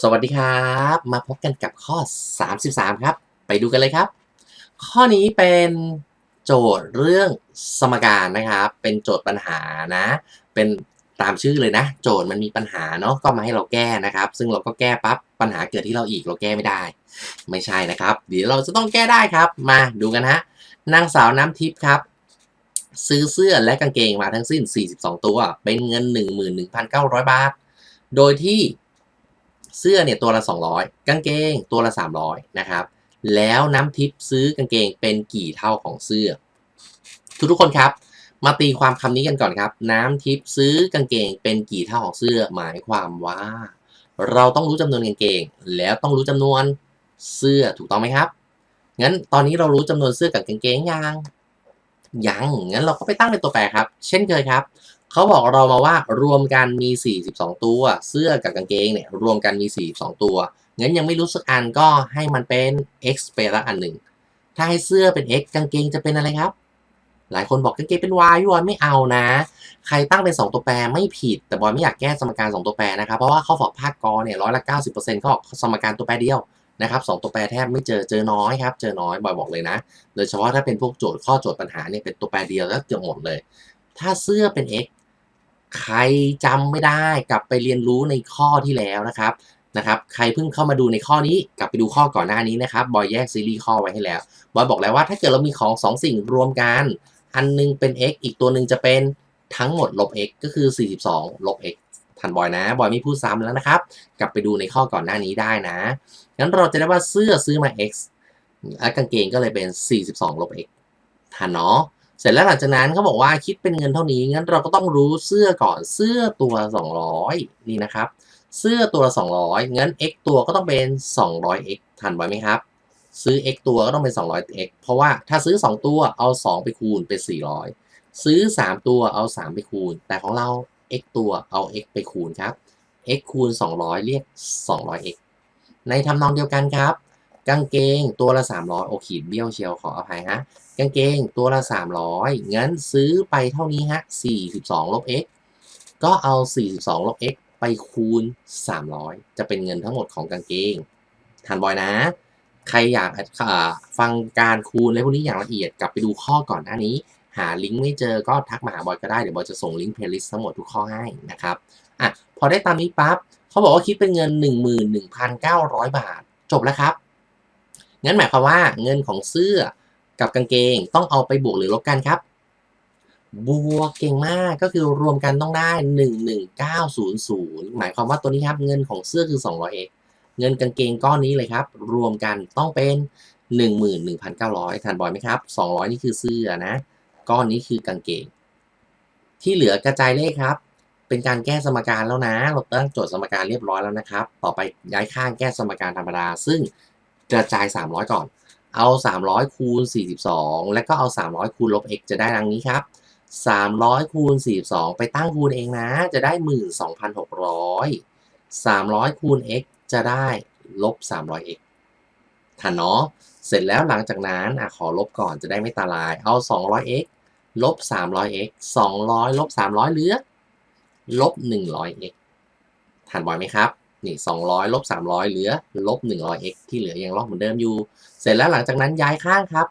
สวัสดีครับ มาพบกันกับข้อ 33 ครับ ไปดูกันเลยครับ ข้อนี้เป็นโจทย์เรื่องสมการนะครับ เป็นโจทย์ปัญหานะ เป็นตามชื่อเลยนะ โจทย์มันมีปัญหาเนาะก็มาให้เราแก้นะครับ ซึ่งเราก็แก้ปั๊บปัญหาเกิดที่เราอีกเราแก้ไม่ได้ ไม่ใช่นะครับ เดี๋ยวเราจะต้องแก้ได้ครับ มาดูกันฮะนางสาวน้ำทิพย์ครับ ซื้อเสื้อและกางเกงมาทั้งสิ้น 42 ตัว เป็นเงิน 11,900 บาท โดยที่ เสื้อเนี่ยตัวละ 200 กางเกงตัวละ 300 นะครับ แล้วน้ำทิพซื้อกางเกงเป็นกี่เท่าของเสื้อ ทุกทุกคนครับ มาตีความคำนี้กันก่อนครับ น้ำทิพซื้อกางเกงเป็นกี่เท่าของเสื้อ หมายความว่า เราต้องรู้จำนวนกางเกง แล้วต้องรู้จำนวนเสื้อถูกต้องไหมครับ งั้นตอนนี้เรารู้จำนวนเสื้อกับกางเกงยังยังงั้นเราก็ไปตั้งเป็นตัวแปรครับ เช่นเคยครับ เขาบอกเรามาว่ารวมกันมี 42 ตัว เสื้อกับกางเกงเนี่ยรวมกันมี 42 ตัวงั้นยังไม่รู้สักอันก็ให้มันเป็น x ไปละอันหนึ่ง ถ้าให้เสื้อเป็น x กางเกงจะเป็นอะไรครับ หลายคนบอกกางเกงเป็น y พี่บอยไม่เอานะ ใครตั้งเป็น 2 ตัวแปรไม่ผิด แต่บอยไม่อยากแก้สมการ 2 ตัวแปรนะครับ เพราะว่าข้อสอบภาคกอเนี่ยร้อยละ90%เขาออกสมการตัวแปรเดียวนะครับสองตัวแปรแทบไม่เจอเจอน้อยครับ เจอน้อยบอยบอกเลยนะ โดยเฉพาะถ้าเป็นพวกโจทย์ข้อโจทย์ปัญหาเนี่ยเป็นตัวแปรเดียวแล้วเกือบหมดเลย ถ้าเสื้อเป็น x ใครจำไม่ได้กลับไปเรียนรู้ในข้อที่แล้วนะครับนะครับ ใครเพิ่งเข้ามาดูในข้อนี้กลับไปดูข้อก่อนหน้านี้นะครับบอยแยกซีรีส์ข้อไว้ให้แล้วบอยบอกแล้วว่าถ้าเกิดเรามีของสองสิ่งรวมกัน อันหนึงเป็น x อีกตัวหนึ่งจะเป็นทั้งหมดลบ x ก็คือ 42 ลบ x ทันบอยนะ บอยไม่พูดซ้ำแล้วนะครับ กลับไปดูในข้อก่อนหน้านี้ได้นะงั้นเราจะได้ว่าเสื้อซื้อมา x และกางเกงก็เลยเป็น 42 ลบ x ทันเนาะ เสร็จแล้วหลังจากนั้นเขาบอกว่าคิดเป็นเงินเท่านี้งั้นเราก็ต้องรู้เสื้อก่อนเสื้อตัว 200 นี่นะครับ เสื้อตัวละ200 งั้น x ตัวก็ต้องเป็น 200x ทันไว้ไหมครับ ซื้อ x ตัวก็ต้องเป็น 200x เพราะว่าถ้าซื้อ 2 ตัวเอา 2 ไปคูณเป็น 400 ซื้อ 3 ตัวเอา 3 ไปคูณ แต่ของเรา x ตัวเอา x ไปคูณครับ x คูณ 200 เรียก 200x ในทำนองเดียวกันครับ กางเกงตัวละ 300 โอขีดเบี้ยวเชียวขออภัยฮะ กางเกงตัวละ 300 งั้นซื้อไปเท่านี้ฮะ 42 ลบ x ก็เอา 42 ลบ x ไปคูณ 300 จะเป็นเงินทั้งหมดของกางเกงทันบอยนะ ใครอยากฟังการคูณอะไรพวกนี้อย่างละเอียดกลับไปดูข้อก่อนหน้านี้ หาลิงก์ไม่เจอก็ทักมาหาบอยก็ได้ เดี๋ยวบอยจะส่งลิงก์เพลย์ลิสต์ทั้งหมดทุกข้อให้นะครับอะพอได้ตามนี้ปั๊บเขาบอกว่าคิดเป็นเงิน 11,900 บาท จบแล้วครับ งั้นหมายความว่าเงินของเสื้อกับกางเกงต้องเอาไปบวกหรือลบกันครับ บวกเก่งมากก็คือรวมกันต้องได้ 11900 หมายความว่าตัวนี้ครับเงินของเสื้อคือ 200x เงินกางเกงก้อนนี้เลยครับ รวมกันต้องเป็น 11,900 ทันบ่อยไหมครับ 200 นี่คือเสื้อนะ ก้อนนี้คือกางเกง ที่เหลือกระจายเลขครับ เป็นการแก้สมการแล้วนะ เราตั้งโจทย์สมการเรียบร้อยแล้วนะครับ ต่อไปย้ายข้างแก้สมการธรรมดา ซึ่ง กระจาย 300 ก่อน เอา 300 คูณ 42 แล้วก็เอา 300 คูณลบ x จะได้ดังนี้ครับ 300 คูณ 42 ไปตั้งคูณเองนะ จะได้ 12,600 300 คูณ x จะได้ลบ 300x ทันเนาะ เสร็จแล้วหลังจากนั้นอขอลบก่อนจะได้ไม่ตาลาย เอา 200x ลบ 300x 200 ลบ 300 เหลือ ลบ 100x ทันบ่อยไหมครับ นี่200ลบ300 เหลือลบ 100x ที่เหลือยังลบเหมือนเดิมอยู่ เสร็จแล้วหลังจากนั้นย้ายข้างครับ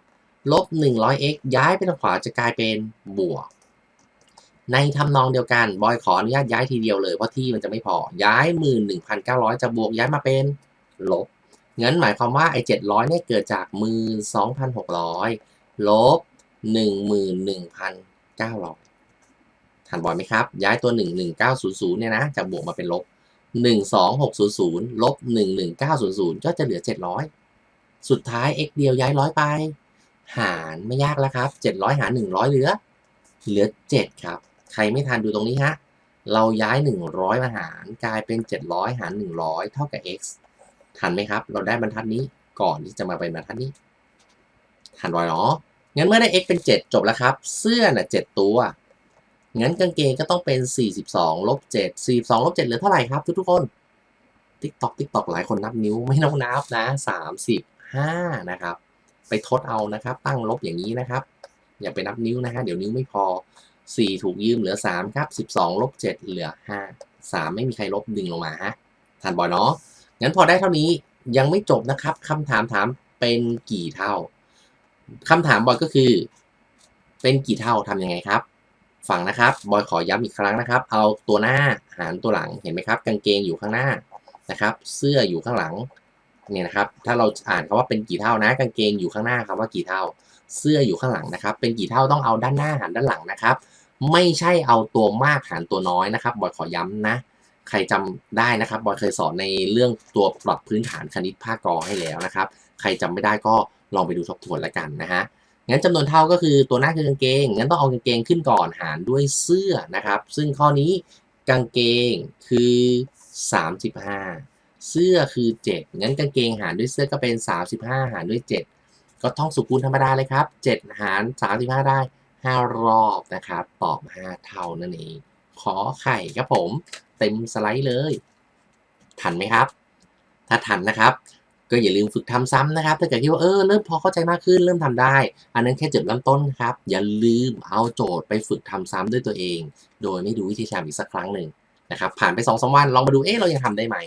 ลบ 100x ย้ายไปทางขวาจะกลายเป็นบวก ในทำนองเดียวกัน บอยขออนุญาตย้ายทีเดียวเลย เพราะที่มันจะไม่พอ ย้าย 11,900 จะบวกย้ายมาเป็นลบ งั้นหมายความว่าไอ้700เนี่ยเกิดจาก 12,600 ลบ 11,900 ทันบอยไหมครับ ย้ายตัว 11900 เนี่ยนะ จะบวกมาเป็นลบ 12600ลบ11900 ก็จะเหลือ 700 สุดท้าย x เดียวย้ายร้อยไป หารไม่ยากแล้วครับ 700 หาร 100 เหลือ เหลือ 7 ครับ ใครไม่ทันดูตรงนี้ฮะ เราย้าย 100 มาหารกลายเป็น 700 หาร 100 เท่ากับ x ทันไหมครับ เราได้บรรทัดนี้ก่อนที่จะมาเป็นบรรทัดนี้ ทันไว้เนาะงั้นเมื่อได้ x เป็น 7 จบแล้วครับ เสื้อน่ะ 7 ตัว งั้นกางเกงก็ต้องเป็น 42ลบ7 42ลบ7เหลือเท่าไหร่ครับทุกทุกคน ติ๊กตอกติ๊กตอกหลายคนนับนิ้วไม่ต้องนับนะ 35 นะครับ ไปทดเอานะครับ ตั้งลบอย่างนี้นะครับ อย่าไปนับนิ้วนะฮะเดี๋ยวนิ้วไม่พอ 4 ถูกยืมเหลือ 3 ครับ 12ลบ7เหลือ 5 3 ไม่มีใครลบดึงลงมาฮะทันบ่อยเนาะงั้นพอได้เท่านี้ยังไม่จบนะครับคำถามถามเป็นกี่เท่าคำถามบอยก็คือ เป็นกี่เท่าทำยังไงครับ ฟังนะครับ บอยขอย้ำอีกครั้งนะครับ เอาตัวหน้าหารตัวหลังเห็นไหมครับ กางเกงอยู่ข้างหน้านะครับ เสื้ออยู่ข้างหลังเนี่ยนะครับ ถ้าเราอ่านคำว่าเป็นกี่เท่านะ กางเกงอยู่ข้างหน้าครับว่ากี่เท่า เสื้ออยู่ข้างหลังนะครับ เป็นกี่เท่าต้องเอาด้านหน้าหารด้านหลังนะครับ ไม่ใช่เอาตัวมากหารตัวน้อยนะครับ บอยขอย้ำนะ ใครจำได้นะครับ บอยเคยสอนในเรื่องตัวปรับพื้นฐานคณิตภาคกอให้แล้วนะครับ ใครจำไม่ได้ก็ลองไปดูทบทวนแล้วกันนะฮะ งั้นจำนวนเท่าก็คือตัวหน้าคือกางเกง งั้นต้องเอากางเกงขึ้นก่อนหารด้วยเสื้อนะครับ ซึ่งข้อนี้กางเกงคือ 35 เสื้อคือ 7 งั้นกางเกงหารด้วยเสื้อก็เป็น 35 หารด้วย 7 ก็ท่องสุกูลธรรมดาเลยครับ 7 หาร 35 ได้ 5 รอบนะครับตอบ 5 เท่านั่นเอง ขอไข่ครับผม เต็มสไลด์เลย ทันไหมครับ ถ้าทันนะครับ ก็อย่าลืมฝึกทำซ้ำนะครับ ถ้าเกิดคิดว่าเออเริ่มพอเข้าใจมากขึ้นเริ่มทำได้ อันนั้นแค่จุดเริ่มต้นครับ อย่าลืมเอาโจทย์ไปฝึกทำซ้ำด้วยตัวเอง โดยไม่ดูวิธีการอีกสักครั้งหนึ่งนะครับผ่านไปสองสามวันลองมาดูเอ๊ะเรายังทำได้ไหม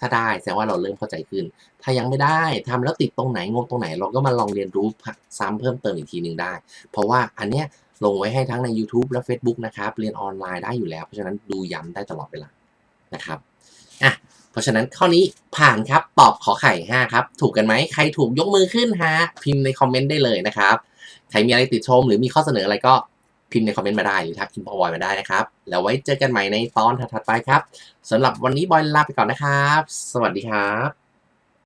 ถ้าได้แสดงว่าเราเริ่มเข้าใจขึ้น ถ้ายังไม่ได้ทำแล้วติดตรงไหนงงตรงไหน เราก็มาลองเรียนรู้ซ้ำเพิ่มเติมอีกทีหนึ่งได้ เพราะว่าอันเนี้ยลงไว้ให้ทั้งใน YouTube และ Facebook นะครับ เรียนออนไลน์ได้อยู่แล้ว เพราะฉะนั้นดูย้ำได้ตลอดเวลานะครับ อะ ราะฉะนั้นข้อนี้ผ่านครับ ตอบขอไข่ 5 ครับ ถูกกันไหม ใครถูกยกมือขึ้นฮะ พิมพ์ในคอมเมนต์ได้เลยนะครับ ใครมีอะไรติดชมหรือมีข้อเสนออะไรก็พิมพ์ในคอมเมนต์มาได้ หรือทักพิมพ์บอยมาได้นะครับ แล้วไว้เจอกันใหม่ในตอนถัดๆไปครับสำหรับวันนี้บอยลาไปก่อนนะครับ สวัสดีครับ